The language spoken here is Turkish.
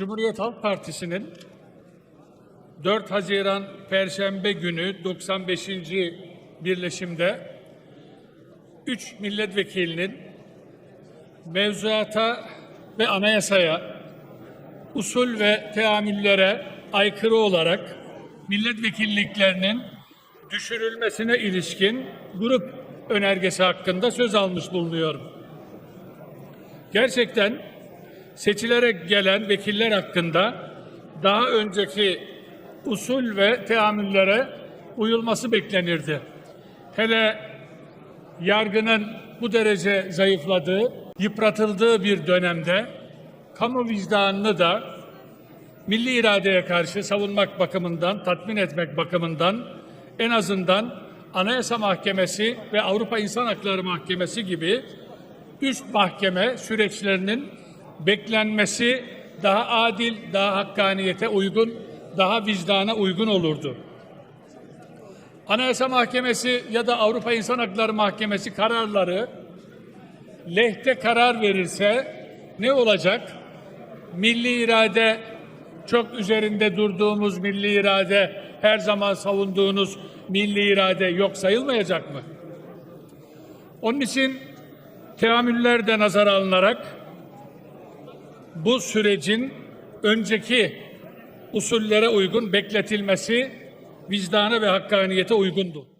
Cumhuriyet Halk Partisi'nin 4 Haziran Perşembe günü 95. birleşimde 3 milletvekilinin mevzuata ve anayasaya, usul ve teamüllere aykırı olarak milletvekilliklerinin düşürülmesine ilişkin grup önergesi hakkında söz almış bulunuyorum. Gerçekten seçilerek gelen vekiller hakkında daha önceki usul ve teamüllere uyulması beklenirdi. Hele yargının bu derece zayıfladığı, yıpratıldığı bir dönemde kamu vicdanını da milli iradeye karşı savunmak bakımından, tatmin etmek bakımından en azından Anayasa Mahkemesi ve Avrupa İnsan Hakları Mahkemesi gibi üst mahkeme süreçlerinin beklenmesi daha adil, daha hakkaniyete uygun, daha vicdana uygun olurdu. Anayasa Mahkemesi ya da Avrupa İnsan Hakları Mahkemesi kararları lehte karar verirse ne olacak? Milli irade çok üzerinde durduğumuz milli irade, her zaman savunduğunuz milli irade yok sayılmayacak mı? Onun için teamüller de nazara alınarak bu sürecin önceki usullere uygun bekletilmesi vicdana ve hakkaniyete uygundu.